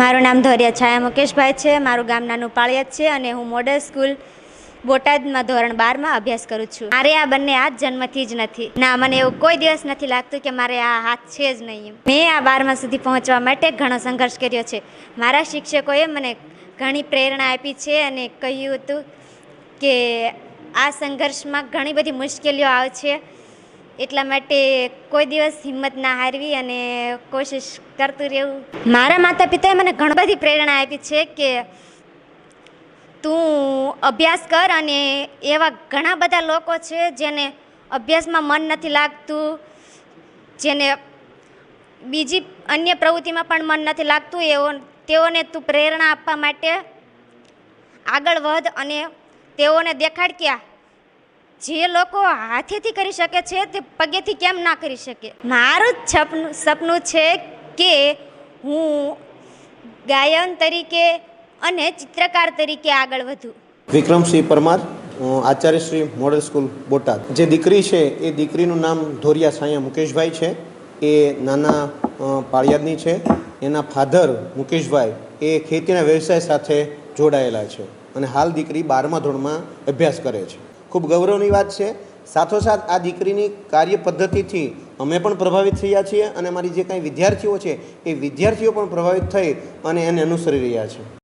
મારું નામ ધોરિયા છાયા મુકેશભાઈ છે. મારું ગામ નાનું પાળિયા છે અને હું મોડલ સ્કૂલ બોટાદમાં ધોરણ બારમાં અભ્યાસ કરું છું. મારે આ બંને હાથ જન્મથી જ નથી. ના, મને એવું કોઈ દિવસ નથી લાગતું કે મારે આ હાથ છે જ નહીં મેં આ બારમા સુધી પહોંચવા માટે ઘણો સંઘર્ષ કર્યો છે. મારા શિક્ષકોએ મને ઘણી પ્રેરણા આપી છે અને કહ્યું હતું કે આ સંઘર્ષમાં ઘણી બધી મુશ્કેલીઓ આવે છે. એટલા માટે કોઈ દિવસ હિંમત ના હારવી અને કોશિશ કરતું રહેવું. મારા માતા પિતાએ મને ઘણી બધી પ્રેરણા આપી છે કે તું અભ્યાસ કર અને એવા ઘણા બધા લોકો છે જેને અભ્યાસમાં મન નથી લાગતું, જેને બીજી અન્ય પ્રવૃત્તિમાં પણ મન નથી લાગતું એવો તેઓને તું પ્રેરણા આપવા માટે આગળ વધ અને તેઓને દેખાડ કે આ જે લોકો હાથેથી કરી શકે છે, તે પગેથી કેમ ના કરી શકે? મારું જ સપનું સપનું છે કે હું ગાયન તરીકે અને ચિત્રકાર તરીકે આગળ વધું. વિક્રમસિંહ પરમાર આચાર્ય આચાર્યશ્રી મોડલ સ્કૂલ બોટાદ. જે દીકરી છે, એ દીકરીનું નામ ધોરિયા સાયા મુકેશભાઈ છે. એ નાના પાળિયાદની છે. એના ફાધર મુકેશભાઈ, એ ખેતીના વ્યવસાય સાથે જોડાયેલા છે. અને હાલ દીકરી બારમા ધોરણમાં અભ્યાસ કરે છે. ખૂબ ગૌરવની વાત છે. સાથોસાથ આ દીકરીની કાર્ય પદ્ધતિથી અમે પણ પ્રભાવિત થયા છીએ અને અમારી જે કાંઈ વિદ્યાર્થીઓ છે, એ વિદ્યાર્થીઓ પણ પ્રભાવિત થઈ અને એને અનુસરી રહ્યા છે.